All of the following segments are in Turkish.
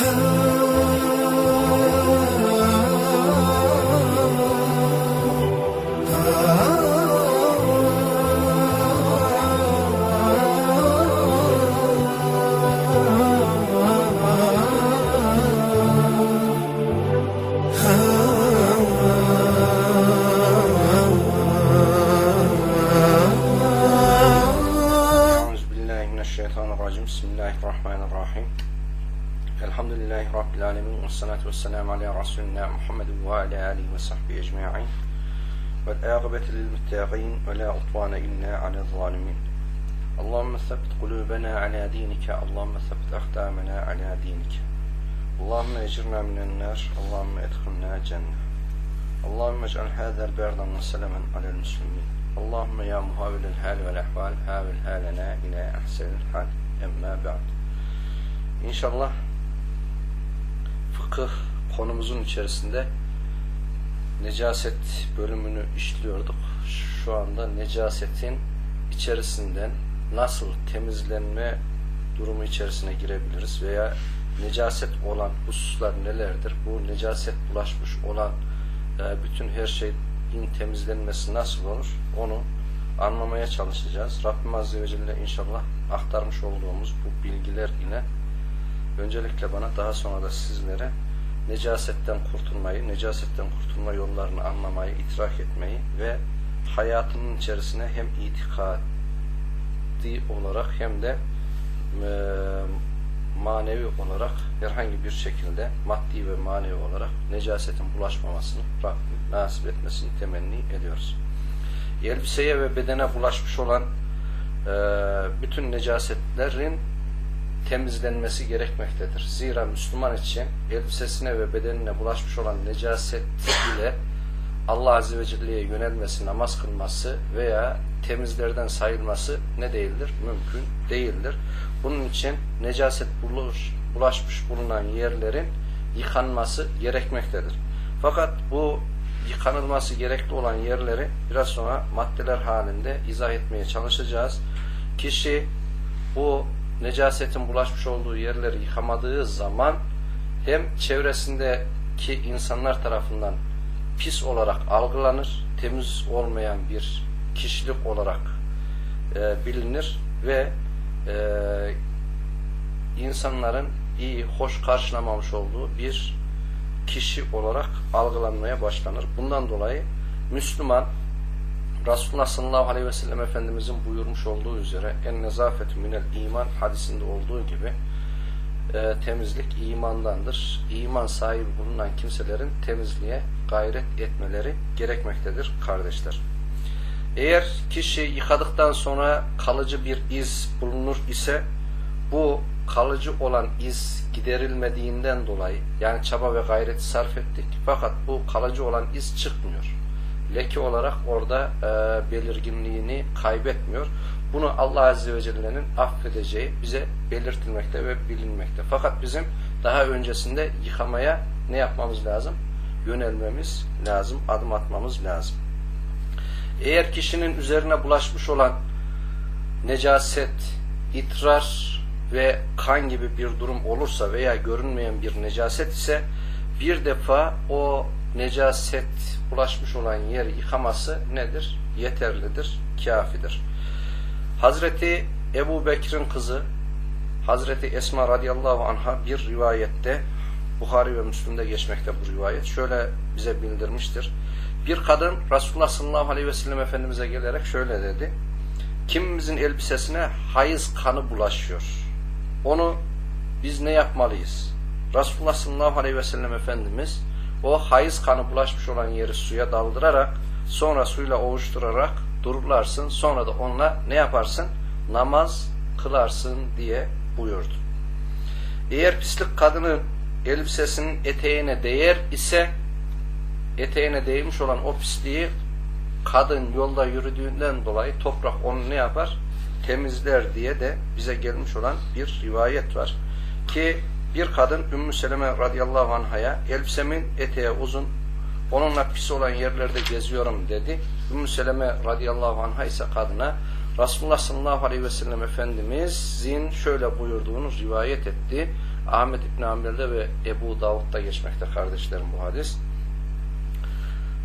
Oh. Utvane illa ala zalimin. Allahümme thabbit kulubena ala dinike. Allahümme thabbit akdamena ala dinike. Allahümme ecirna minen nar. Allahümme edhulna cennet. Allahümme ec'al hâzel berdan ve selamen alel müslimin. Allahümme ya muhavilel hal vel ahval havil halena ila ahsenil hal emma ba'd. İnşallah fıkıh konumuzun içerisinde necaset bölümünü işliyorduk. Şu anda necasetin içerisinden nasıl temizlenme durumu içerisine girebiliriz veya necaset olan hususlar nelerdir? Bu necaset bulaşmış olan e, bütün her şeyin temizlenmesi nasıl olur? Onu anlamaya çalışacağız. Rabbim Azze ve Celle inşallah aktarmış olduğumuz bu bilgiler ile öncelikle bana daha sonra da sizlere necasetten kurtulmayı, necasetten kurtulma yollarını anlamayı, idrak etmeyi ve hayatının içerisine hem itikadi olarak hem de e, manevi olarak herhangi bir şekilde maddi ve manevi olarak necasetin bulaşmamasını Rabbim nasip etmesini temenni ediyoruz. Elbiseye ve bedene bulaşmış olan e, bütün necasetlerin temizlenmesi gerekmektedir. Zira Müslüman için elbisesine ve bedenine bulaşmış olan necaset ile Allah Azze ve Celle'ye yönelmesi, namaz kılması veya temizlerden sayılması ne değildir? Mümkün değildir. Bunun için necaset buluş, bulaşmış bulunan yerlerin yıkanması gerekmektedir. Fakat bu yıkanılması gerekli olan yerleri biraz sonra maddeler halinde izah etmeye çalışacağız. Kişi bu necasetin bulaşmış olduğu yerleri yıkamadığı zaman hem çevresindeki insanlar tarafından pis olarak algılanır, temiz olmayan bir kişilik olarak e, bilinir ve e, insanların iyi, hoş karşılamamış olduğu bir kişi olarak algılanmaya başlanır. Bundan dolayı Müslüman Resulullah sallallahu aleyhi ve sellem Efendimizin buyurmuş olduğu üzere en nezafetü minel iman hadisinde olduğu gibi e, temizlik imandandır. İman sahibi bulunan kimselerin temizliğe gayret etmeleri gerekmektedir kardeşler. Eğer kişi yıkadıktan sonra kalıcı bir iz bulunur ise bu kalıcı olan iz giderilmediğinden dolayı yani çaba ve gayreti sarf ettik fakat bu kalıcı olan iz çıkmıyor. Leke olarak orada e, belirginliğini kaybetmiyor. Bunu Allah Azze ve Celle'nin affedeceği bize belirtilmekte ve bilinmekte. Fakat bizim daha öncesinde yıkamaya ne yapmamız lazım? Yönelmemiz lazım, adım atmamız lazım. Eğer kişinin üzerine bulaşmış olan necaset, itrar ve kan gibi bir durum olursa veya görünmeyen bir necaset ise bir defa o necaset bulaşmış olan yeri yıkaması nedir? Yeterlidir, kafidir. Hazreti Ebu Bekir'in kızı Hazreti Esma radıyallahu anha bir rivayette Buhari ve Müslüm'de geçmekte bu rivayet. Şöyle bize bildirmiştir. Bir kadın Resulullah sallallahu aleyhi ve sellem Efendimiz'e gelerek şöyle dedi. Kimimizin elbisesine hayız kanı bulaşıyor. Onu biz ne yapmalıyız? Resulullah sallallahu aleyhi ve sellem Efendimiz o hayız kanı bulaşmış olan yeri suya daldırarak sonra suyla ovuşturarak dururlarsın. Sonra da onunla ne yaparsın? Namaz kılarsın diye buyurdu. Eğer pislik kadının elbisesinin eteğine değer ise eteğine değmiş olan o pisliği kadın yolda yürüdüğünden dolayı toprak onu ne yapar? Temizler diye de bize gelmiş olan bir rivayet var. Ki bir kadın Ümmü Seleme radıyallahu anhaya elbisemin eteği uzun onunla pis olan yerlerde geziyorum dedi. Ümmü Seleme radıyallahu anha ise kadına Resulullah sallallahu aleyhi ve sellem Efendimizin şöyle buyurduğunu rivayet etti. Ahmet İbn Hanbel'de ve Ebu Davud'da geçmekte kardeşlerim bu hadis.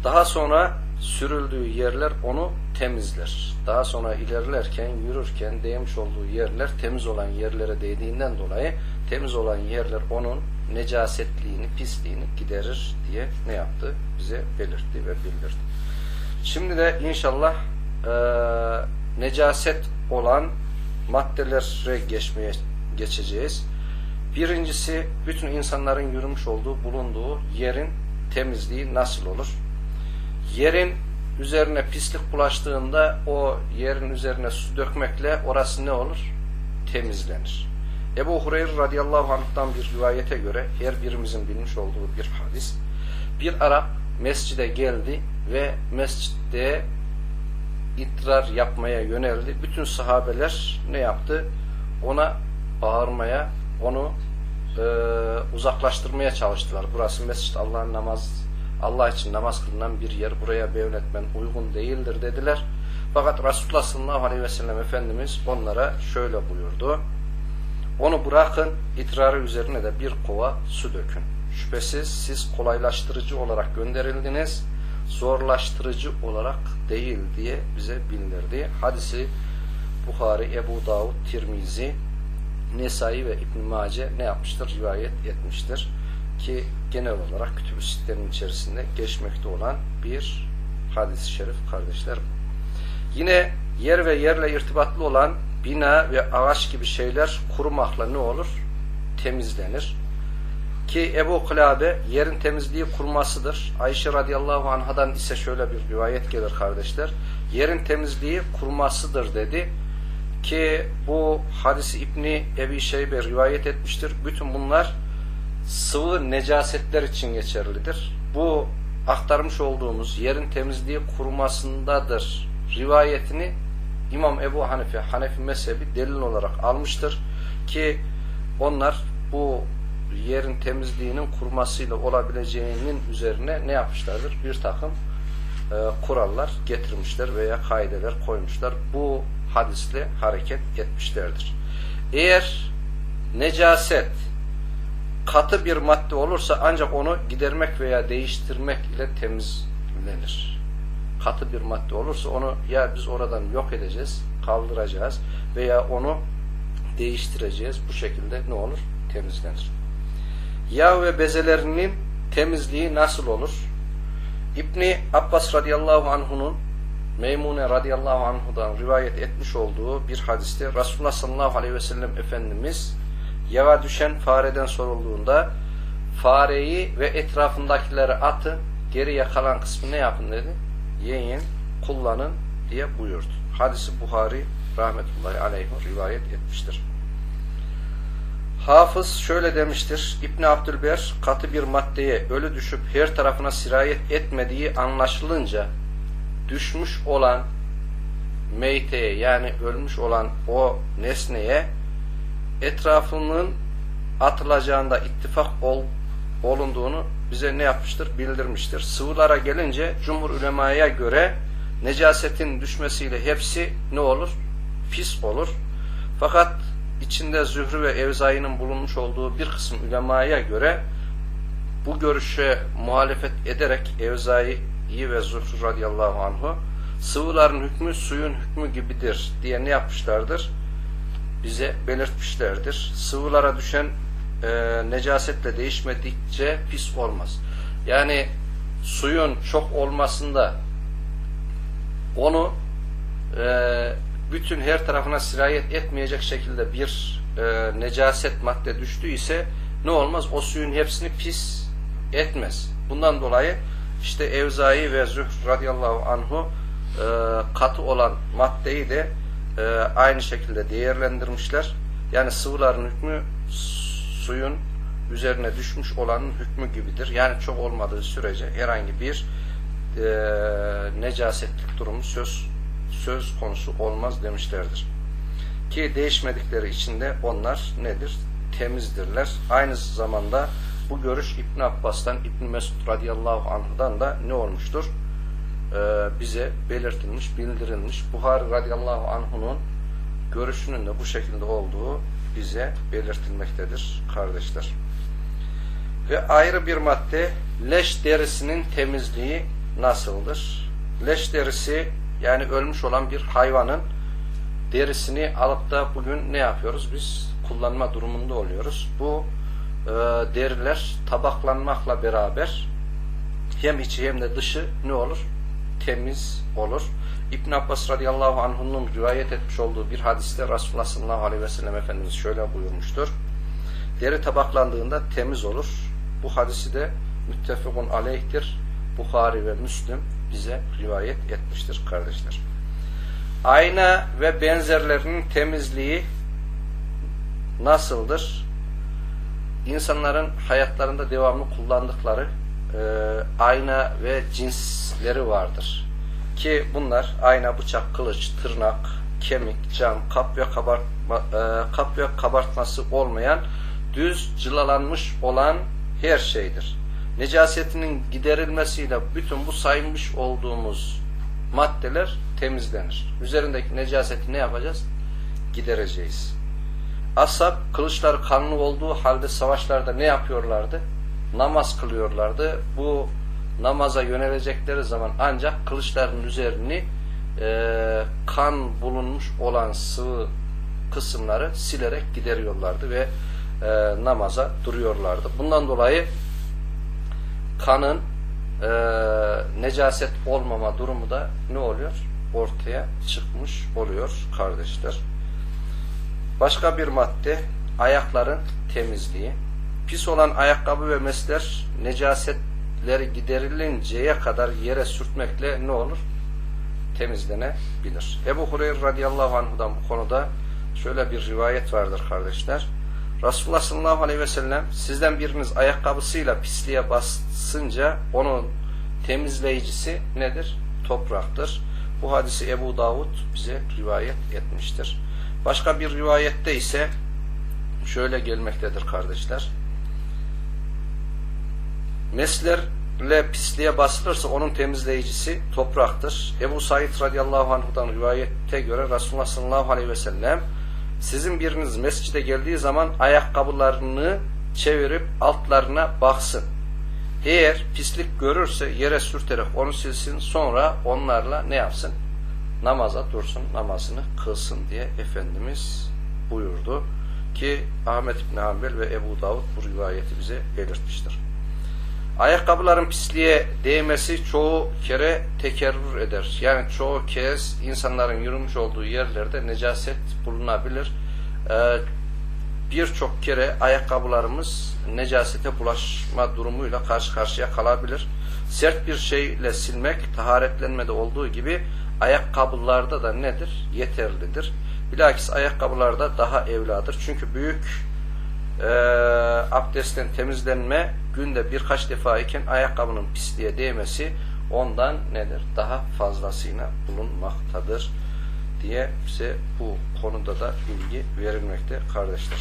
Daha sonra sürüldüğü yerler onu temizler. Daha sonra ilerlerken, yürürken değmiş olduğu yerler temiz olan yerlere değdiğinden dolayı temiz olan yerler onun necasetliğini, pisliğini giderir diye ne yaptı? Bize belirtti ve bildirdi. Şimdi de inşallah e, necaset olan maddelere geçmeye geçeceğiz. Birincisi bütün insanların yürümüş olduğu, bulunduğu yerin temizliği nasıl olur? Yerin üzerine pislik bulaştığında o yerin üzerine su dökmekle orası ne olur? Temizlenir. Ebu Hureyre radıyallahu anh'tan bir rivayete göre her birimizin bilmiş olduğu bir hadis. Bir Arap mescide geldi ve mescitte itrar yapmaya yöneldi. Bütün sahabeler ne yaptı? Ona bağırmaya, onu e, uzaklaştırmaya çalıştılar. Burası mescit Allah'ın namaz Allah için namaz kılınan bir yer. Buraya bevnetmen uygun değildir dediler. Fakat Resulullah sallallahu aleyhi ve sellem Efendimiz onlara şöyle buyurdu. Onu bırakın, itrarı üzerine de bir kova su dökün. Şüphesiz siz kolaylaştırıcı olarak gönderildiniz, zorlaştırıcı olarak değil diye bize bildirdi. Hadisi Bukhari, Ebu Davud, Tirmizi, Nesai ve İbn Mace ne yapmıştır? Rivayet etmiştir. Ki genel olarak kütüb-ü sittenin içerisinde geçmekte olan bir hadis-i şerif kardeşler. Yine yer ve yerle irtibatlı olan bina ve ağaç gibi şeyler kurumakla ne olur? Temizlenir. Ki Ebu Kılabe yerin temizliği kurmasıdır. Ayşe radıyallahu anhadan ise şöyle bir rivayet gelir kardeşler. Yerin temizliği kurmasıdır dedi. Ki bu hadisi İbni Ebi Şeybe rivayet etmiştir. Bütün bunlar sıvı necasetler için geçerlidir. Bu aktarmış olduğumuz yerin temizliği kurumasındadır rivayetini İmam Ebu Hanife, Hanefi mezhebi delil olarak almıştır ki onlar bu yerin temizliğinin kurmasıyla olabileceğinin üzerine ne yapmışlardır? Bir takım e, kurallar getirmişler veya kaideler koymuşlar. Bu hadisle hareket etmişlerdir. Eğer necaset katı bir madde olursa ancak onu gidermek veya değiştirmek ile temizlenir. Katı bir madde olursa onu ya biz oradan yok edeceğiz, kaldıracağız veya onu değiştireceğiz. Bu şekilde ne olur? Temizlenir. Yağ ve bezelerinin temizliği nasıl olur? İbni Abbas radıyallahu anh'unun Meymune radıyallahu anhudan rivayet etmiş olduğu bir hadiste Resulullah sallallahu aleyhi ve sellem Efendimiz yağa düşen fareden sorulduğunda fareyi ve etrafındakileri atın geriye kalan kısmı ne yapın dedi? Yiyin, kullanın diye buyurdu. Hadisi Buhari rahmetullahi aleyhi rivayet etmiştir. Hafız şöyle demiştir. İbn Abdülber katı bir maddeye ölü düşüp her tarafına sirayet etmediği anlaşılınca düşmüş olan meyteye yani ölmüş olan o nesneye etrafının atılacağında ittifak ol, olunduğunu bize ne yapmıştır? Bildirmiştir. Sıvılara gelince cumhur ulemaya göre necasetin düşmesiyle hepsi ne olur? Pis olur. Fakat içinde Zührü ve Evzai'nin bulunmuş olduğu bir kısım ulemaya göre bu görüşe muhalefet ederek Evzai'yi ve Zührü radıyallahu anhu sıvıların hükmü suyun hükmü gibidir diye ne yapmışlardır? Bize belirtmişlerdir. Sıvılara düşen e, necasetle değişmedikçe pis olmaz. Yani suyun çok olmasında onu e, bütün her tarafına sirayet etmeyecek şekilde bir e, necaset madde düştüyse ne olmaz? O suyun hepsini pis etmez. Bundan dolayı işte Evzai ve Zühr radıyallahu anhu e, katı olan maddeyi de e, aynı şekilde değerlendirmişler. Yani sıvıların hükmü suyun üzerine düşmüş olanın hükmü gibidir. Yani çok olmadığı sürece herhangi bir e, necasetlik durumu söz söz konusu olmaz demişlerdir. Ki değişmedikleri için de onlar nedir? Temizdirler. Aynı zamanda bu görüş İbn Abbas'tan, İbn Mesud radıyallahu anh'dan da ne olmuştur? Ee, bize belirtilmiş, bildirilmiş. Buhari radıyallahu anh'unun görüşünün de bu şekilde olduğu bize belirtilmektedir kardeşler. Ve ayrı bir madde leş derisinin temizliği nasıldır? Leş derisi yani ölmüş olan bir hayvanın derisini alıp da bugün ne yapıyoruz? Biz kullanma durumunda oluyoruz. Bu e, deriler tabaklanmakla beraber hem içi hem de dışı ne olur? Temiz olur. İbn Abbas radıyallahu anh'ın rivayet etmiş olduğu bir hadiste Resulullah sallallahu aleyhi ve sellem Efendimiz şöyle buyurmuştur. Deri tabaklandığında temiz olur. Bu hadisi de müttefakun aleyhtir. Bukhari ve Müslüm bize rivayet etmiştir kardeşler. Ayna ve benzerlerinin temizliği nasıldır? İnsanların hayatlarında devamlı kullandıkları e, ayna ve cinsleri vardır. Ki bunlar ayna, bıçak, kılıç, tırnak, kemik, cam, kap ve kabartma, e, kap ve kabartması olmayan düz cılalanmış olan her şeydir. Necasetinin giderilmesiyle bütün bu saymış olduğumuz maddeler temizlenir. Üzerindeki necaseti ne yapacağız? Gidereceğiz. Ashab kılıçları kanlı olduğu halde savaşlarda ne yapıyorlardı? Namaz kılıyorlardı. Bu namaza yönelecekleri zaman ancak kılıçların üzerini e, kan bulunmuş olan sıvı kısımları silerek gideriyorlardı ve e, namaza duruyorlardı. Bundan dolayı kanın e, necaset olmama durumu da ne oluyor? Ortaya çıkmış oluyor kardeşler. Başka bir madde ayakların temizliği. Pis olan ayakkabı ve mesler necasetleri giderilinceye kadar yere sürtmekle ne olur? Temizlenebilir. Ebu Hureyre radıyallahu anhudan bu konuda şöyle bir rivayet vardır kardeşler. Resulullah sallallahu aleyhi ve sellem sizden biriniz ayakkabısıyla pisliğe basınca onun temizleyicisi nedir? Topraktır. Bu hadisi Ebu Davud bize rivayet etmiştir. Başka bir rivayette ise şöyle gelmektedir kardeşler. Meslerle pisliğe basılırsa onun temizleyicisi topraktır. Ebu Said radıyallahu anh'dan rivayette göre Resulullah sallallahu aleyhi ve sellem sizin biriniz mescide geldiği zaman ayakkabılarını çevirip altlarına baksın. Eğer pislik görürse yere sürterek onu silsin sonra onlarla ne yapsın? Namaza dursun, namazını kılsın diye Efendimiz buyurdu. Ki Ahmet İbni Hanbel ve Ebu Davud bu rivayeti bize belirtmiştir. Ayakkabıların pisliğe değmesi çoğu kere tekerrür eder. Yani çoğu kez insanların yürümüş olduğu yerlerde necaset bulunabilir. Ee, Birçok kere ayakkabılarımız necasete bulaşma durumuyla karşı karşıya kalabilir. Sert bir şeyle silmek taharetlenmede olduğu gibi ayakkabılarda da nedir? Yeterlidir. Bilakis ayakkabılarda daha evladır. Çünkü büyük e, abdestten temizlenme günde birkaç defa iken ayakkabının pisliğe değmesi ondan nedir? Daha fazlasıyla bulunmaktadır diye bize bu konuda da bilgi verilmekte kardeşler.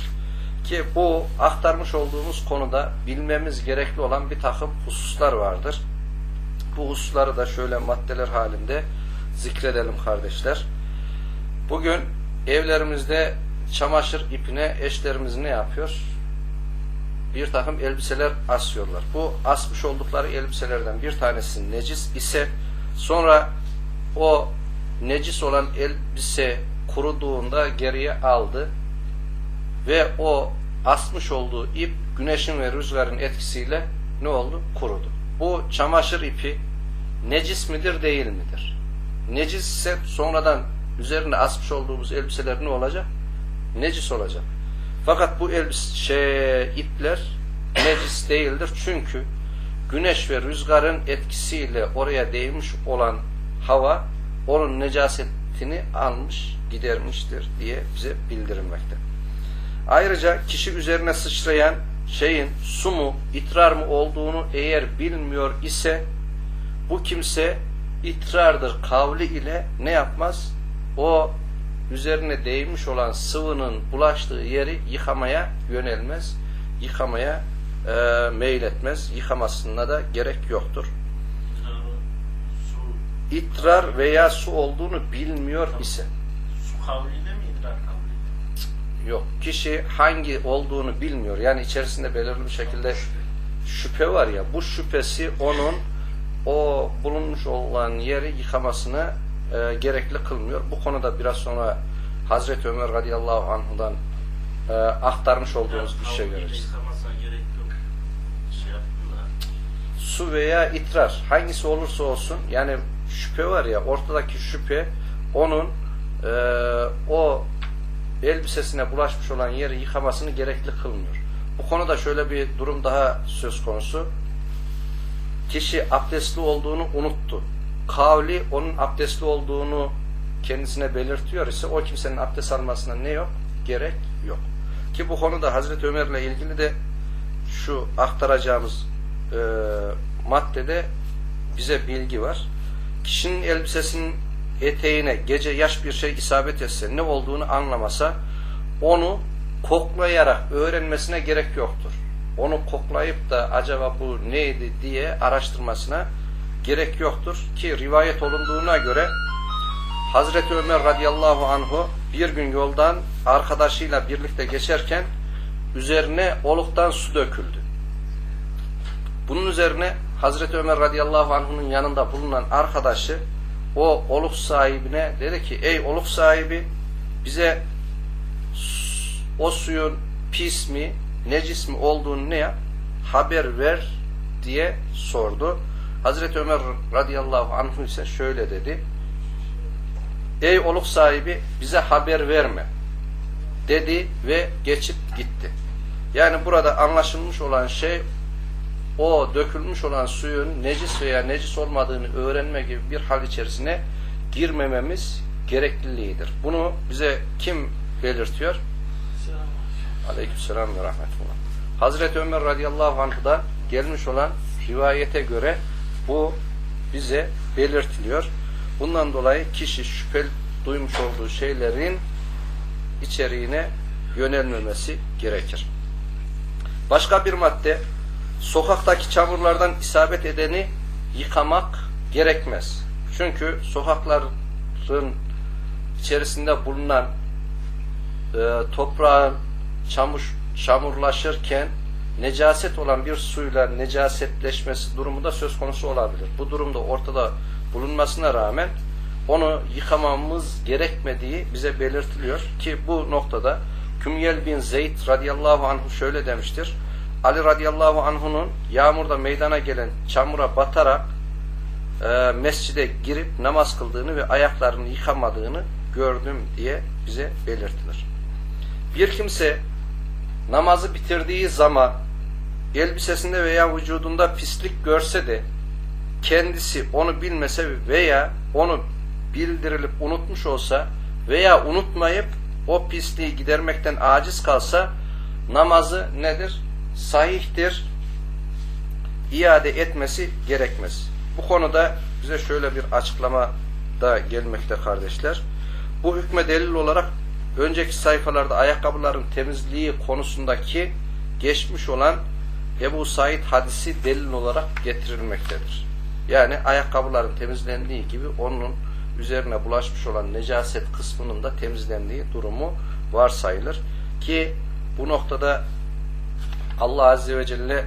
Ki bu aktarmış olduğumuz konuda bilmemiz gerekli olan bir takım hususlar vardır. Bu hususları da şöyle maddeler halinde zikredelim kardeşler. Bugün evlerimizde çamaşır ipine eşlerimiz ne yapıyor? Bir takım elbiseler asıyorlar. Bu asmış oldukları elbiselerden bir tanesi necis ise sonra o necis olan elbise kuruduğunda geriye aldı ve o asmış olduğu ip güneşin ve rüzgarın etkisiyle ne oldu? Kurudu. Bu çamaşır ipi necis midir değil midir? Necis ise sonradan üzerine asmış olduğumuz elbiseler ne olacak? Necis olacak. Fakat bu elbise şey, ipler necis değildir. Çünkü güneş ve rüzgarın etkisiyle oraya değmiş olan hava onun necasetini almış, gidermiştir diye bize bildirilmekte. Ayrıca kişi üzerine sıçrayan şeyin su mu, itrar mı olduğunu eğer bilmiyor ise bu kimse itrardır kavli ile ne yapmaz? O üzerine değmiş olan sıvının bulaştığı yeri yıkamaya yönelmez. Yıkamaya e, meyletmez. Yıkamasına da gerek yoktur. Su, İtrar veya su olduğunu bilmiyor ise su kavliyle mi idrar kavliyle? Yok. Kişi hangi olduğunu bilmiyor. Yani içerisinde belirli bir şekilde şüphe var ya. Bu şüphesi onun o bulunmuş olan yeri yıkamasını e, gerekli kılmıyor. Bu konuda biraz sonra Hazreti Ömer radıyallahu anhudan e, aktarmış olduğumuz bir şey göreceğiz. Su veya itrar hangisi olursa olsun yani şüphe var ya ortadaki şüphe onun e, o elbisesine bulaşmış olan yeri yıkamasını gerekli kılmıyor. Bu konuda şöyle bir durum daha söz konusu. Kişi abdestli olduğunu unuttu. Kavli onun abdestli olduğunu kendisine belirtiyor ise o kimsenin abdest almasına ne yok? Gerek yok. Ki bu konuda Hazreti Ömer'le ilgili de şu aktaracağımız e, maddede bize bilgi var. Kişinin elbisesinin eteğine gece yaş bir şey isabet etse ne olduğunu anlamasa onu koklayarak öğrenmesine gerek yoktur. Onu koklayıp da acaba bu neydi diye araştırmasına gerek yoktur ki rivayet olunduğuna göre Hazreti Ömer radıyallahu anhu bir gün yoldan arkadaşıyla birlikte geçerken üzerine oluktan su döküldü. Bunun üzerine Hazreti Ömer radıyallahu anh'ın yanında bulunan arkadaşı o oluk sahibine dedi ki ey oluk sahibi bize o suyun pis mi necis mi olduğunu ne yap haber ver diye sordu. Hazreti Ömer radıyallahu anh ise şöyle dedi. Ey oluk sahibi bize haber verme dedi ve geçip gitti. Yani burada anlaşılmış olan şey o dökülmüş olan suyun necis veya necis olmadığını öğrenme gibi bir hal içerisine girmememiz gerekliliğidir. Bunu bize kim belirtiyor? Aleykümselam ve rahmetullah. Hazreti Ömer radıyallahu anh'da gelmiş olan rivayete göre bu bize belirtiliyor. Bundan dolayı kişi şüphe duymuş olduğu şeylerin içeriğine yönelmemesi gerekir. Başka bir madde sokaktaki çamurlardan isabet edeni yıkamak gerekmez. Çünkü sokakların içerisinde bulunan e, toprağın çamur, çamurlaşırken necaset olan bir suyla necasetleşmesi durumu da söz konusu olabilir. Bu durumda ortada bulunmasına rağmen onu yıkamamız gerekmediği bize belirtiliyor ki bu noktada Kümyel bin Zeyd radıyallahu anhu şöyle demiştir. Ali radıyallahu anh'unun yağmurda meydana gelen çamura batarak e, mescide girip namaz kıldığını ve ayaklarını yıkamadığını gördüm diye bize belirtilir. Bir kimse namazı bitirdiği zaman elbisesinde veya vücudunda pislik görse de kendisi onu bilmese veya onu bildirilip unutmuş olsa veya unutmayıp o pisliği gidermekten aciz kalsa namazı nedir? Sahihtir. İade etmesi gerekmez. Bu konuda bize şöyle bir açıklama da gelmekte kardeşler. Bu hükme delil olarak önceki sayfalarda ayakkabıların temizliği konusundaki geçmiş olan Ebu Said hadisi delil olarak getirilmektedir. Yani ayakkabıların temizlendiği gibi onun üzerine bulaşmış olan necaset kısmının da temizlendiği durumu varsayılır. Ki bu noktada Allah Azze ve Celle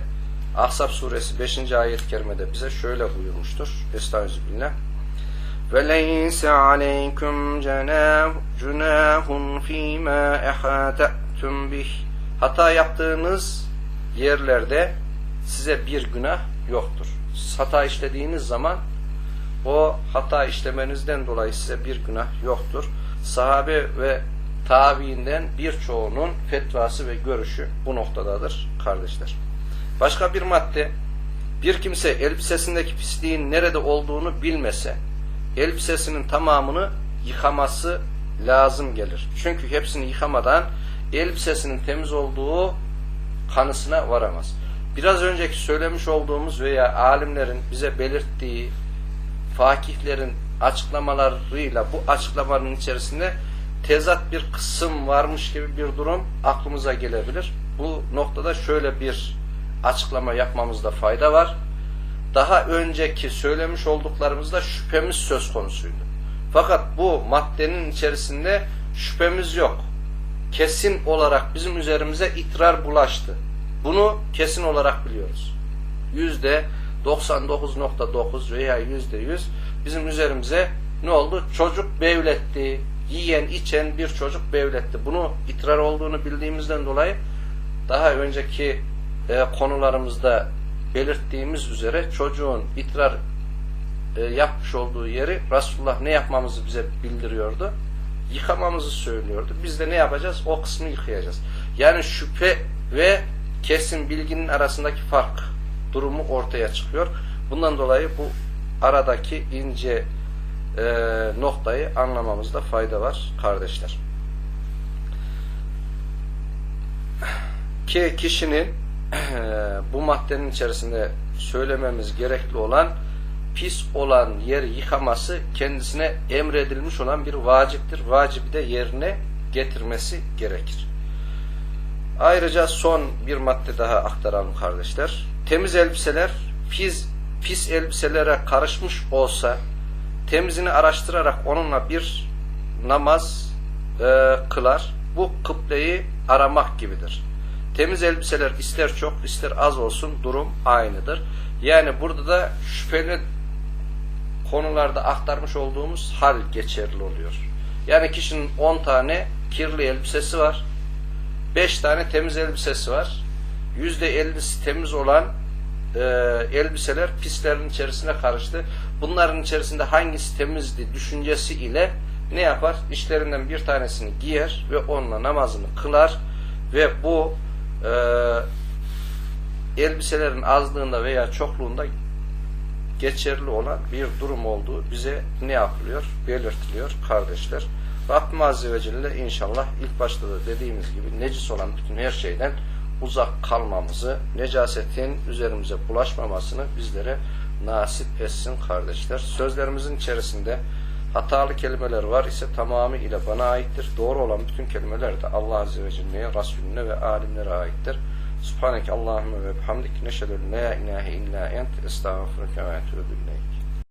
Ahzab suresi 5. ayet-i kerimede bize şöyle buyurmuştur. Estağfirullah. وَلَيْسَ عَلَيْكُمْ جُنَاهٌ ف۪ي مَا اَحَاتَأْتُمْ بِهِ Hata yaptığınız yerlerde size bir günah yoktur. Siz hata işlediğiniz zaman o hata işlemenizden dolayı size bir günah yoktur. Sahabe ve tabiinden birçoğunun fetvası ve görüşü bu noktadadır kardeşler. Başka bir madde, bir kimse elbisesindeki pisliğin nerede olduğunu bilmese, elbisesinin tamamını yıkaması lazım gelir. Çünkü hepsini yıkamadan elbisesinin temiz olduğu kanısına varamaz. Biraz önceki söylemiş olduğumuz veya alimlerin bize belirttiği fakihlerin açıklamalarıyla bu açıklamanın içerisinde tezat bir kısım varmış gibi bir durum aklımıza gelebilir. Bu noktada şöyle bir açıklama yapmamızda fayda var. Daha önceki söylemiş olduklarımızda şüphemiz söz konusuydu. Fakat bu maddenin içerisinde şüphemiz yok. kesin olarak bizim üzerimize itrar bulaştı. Bunu kesin olarak biliyoruz. Yüzde 99.9 veya yüzde 100 bizim üzerimize ne oldu? Çocuk bevletti. Yiyen, içen bir çocuk bevletti. Bunu itrar olduğunu bildiğimizden dolayı daha önceki e, konularımızda belirttiğimiz üzere çocuğun itrar e, yapmış olduğu yeri Resulullah ne yapmamızı bize bildiriyordu? Yıkamamızı söylüyordu. Biz de ne yapacağız? O kısmı yıkayacağız. Yani şüphe ve kesin bilginin arasındaki fark durumu ortaya çıkıyor. Bundan dolayı bu aradaki ince e, noktayı anlamamızda fayda var kardeşler. Ki kişinin bu maddenin içerisinde söylememiz gerekli olan pis olan yeri yıkaması kendisine emredilmiş olan bir vaciptir. Vacibi de yerine getirmesi gerekir. Ayrıca son bir madde daha aktaralım kardeşler. Temiz elbiseler pis, pis elbiselere karışmış olsa temizini araştırarak onunla bir namaz e, kılar. Bu kıbleyi aramak gibidir. Temiz elbiseler ister çok ister az olsun durum aynıdır. Yani burada da şüpheli konularda aktarmış olduğumuz hal geçerli oluyor. Yani kişinin 10 tane kirli elbisesi var. 5 tane temiz elbisesi var. %50'si temiz olan e, elbiseler pislerin içerisine karıştı. Bunların içerisinde hangisi temizdi düşüncesi ile ne yapar? İşlerinden bir tanesini giyer ve onunla namazını kılar ve bu e, elbiselerin azlığında veya çokluğunda geçerli olan bir durum olduğu bize ne yapılıyor? Belirtiliyor kardeşler. Rabbim Azze ve Celle inşallah ilk başta da dediğimiz gibi necis olan bütün her şeyden uzak kalmamızı, necasetin üzerimize bulaşmamasını bizlere nasip etsin kardeşler. Sözlerimizin içerisinde hatalı kelimeler var ise tamamıyla bana aittir. Doğru olan bütün kelimeler de Allah Azze ve Celle'ye, Resulüne ve alimlere aittir. Subhaneke Allahümme ve bihamdik neşhedü la ilahe illa ent estağfurüke ve etûbü.